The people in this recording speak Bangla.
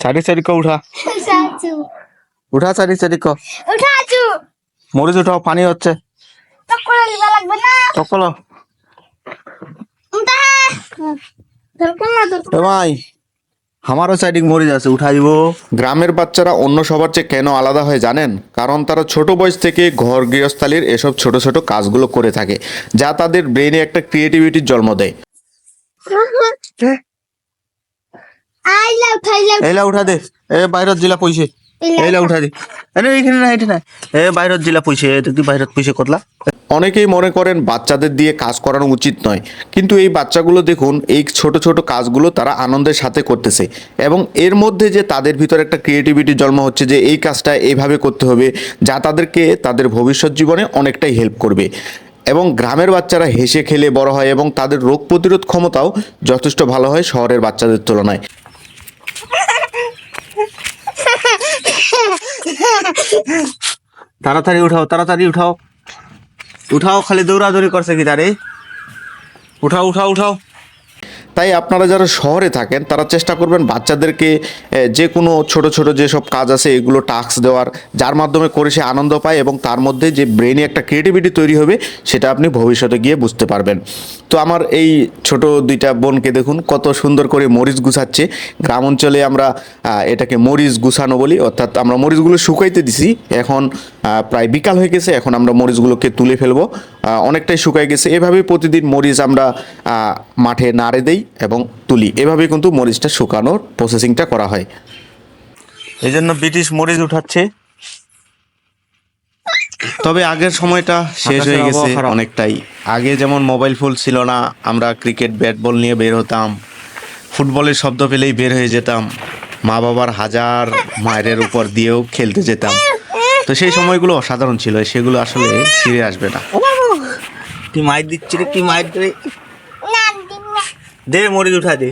চারি ক উঠা। উঠাচু উঠা চারি ক। মরিচ উঠাও পানি হচ্ছে। তকলে লিবা লাগবে না। সকল উঠা। দরকার না দরকার ভাই আমারও চারিদিক মরিচ আছে উঠা দিব গ্রামের বাচ্চারা অন্য সবার চেয়ে কেন আলাদা হয় জানেন? কারণ তারা ছোট বয়স থেকে ঘর গৃহস্থালির এসব ছোট ছোট কাজগুলো করে থাকে যা তাদের ব্রেনে একটা ক্রিয়েটিভিটির জন্ম দেয়। এইলা উঠা দে। এ বাইরত জিলা পয়সে। এইলা উঠা। দে। আরে এইখানে না এইখানে না। এ বাইরত জিলা পয়সে বাইরত পয়সে কতলা? অনেকেই মনে করেন বাচ্চাদের দিয়ে কাজ করানো উচিত নয়। কিন্তু এই বাচ্চাগুলো দেখুন এই ছোট ছোট কাজগুলো তারা আনন্দের সাথে করতেছে। এবং এর মধ্যে যে তাদের ভিতরে একটা ক্রিয়েটিভিটি জন্ম হচ্ছে যে এই কাজটা এইভাবে করতে হবে যা তাদেরকে তাদের ভবিষ্যৎ জীবনে অনেকটাই হেল্প করবে। এবং গ্রামের বাচ্চারা হেসে খেলে বড় হয় এবং তাদের রোগ প্রতিরোধ ক্ষমতাও যথেষ্ট ভালো হয় শহরের বাচ্চাদের তুলনায়। তাড়াতাড়ি উঠাও তাড়াতাড়ি উঠাও। উঠাও খালি দৌড়াদৌড়ি করছে কি তারে? উঠাও উঠাও উঠাও। তাই আপনারা যারা শহরে থাকেন, তারা চেষ্টা করবেন বাচ্চাদেরকে যে কোনো ছোট ছোট যেসব কাজ আছে, এগুলো টাস্ক দেওয়ার, যার মাধ্যমে করে সে আনন্দ পায় এবং তার মধ্যে যে ব্রেনে একটা ক্রিয়েটিভিটি তৈরি হবে, সেটা আপনি ভবিষ্যতে গিয়ে বুঝতে পারবেন। তো আমার এই ছোট দুইটা বোনকে দেখুন, কত সুন্দর করে মরিচ গুছাচ্ছে। গ্রাম অঞ্চলে আমরা এটাকে মরিচ গুছানো বলি, অর্থাৎ আমরা মরিচগুলো শুকাইতে দিছি। এখন প্রায় বিকাল হয়ে গেছে, এখন আমরা মরিচগুলোকে তুলে ফেলব। অনেকটাই শুকাই গেছে। এভাবে প্রতিদিন মরিচ আমরা মাঠে নাড়ে দেই। এবং তুলি। এভাবে কিন্তু মরিচটা শুকানোর প্রসেসিংটা করা হয়। এই জন্য ব্রিটিশ মরিচ উঠাচ্ছে। তবে আগের সময়টা শেষ হয়ে গেছে অনেকটাই। আগে যেমন মোবাইল ফোন ছিল না আমরা ক্রিকেট ব্যাট বল নিয়ে বের হতাম। ফুটবলের শব্দ পেলেই বের হয়ে যেতাম। মা বাবার হাজার মায়ের উপর দিয়েও খেলতে যেতাম। তো সেই সময়গুলো অসাধারণ ছিল সেগুলো আসলে ফিরে আসবে না। কি মাইর দিচ্ছি কি মাইর রে? না দিন না দে মরিচ উঠা দে।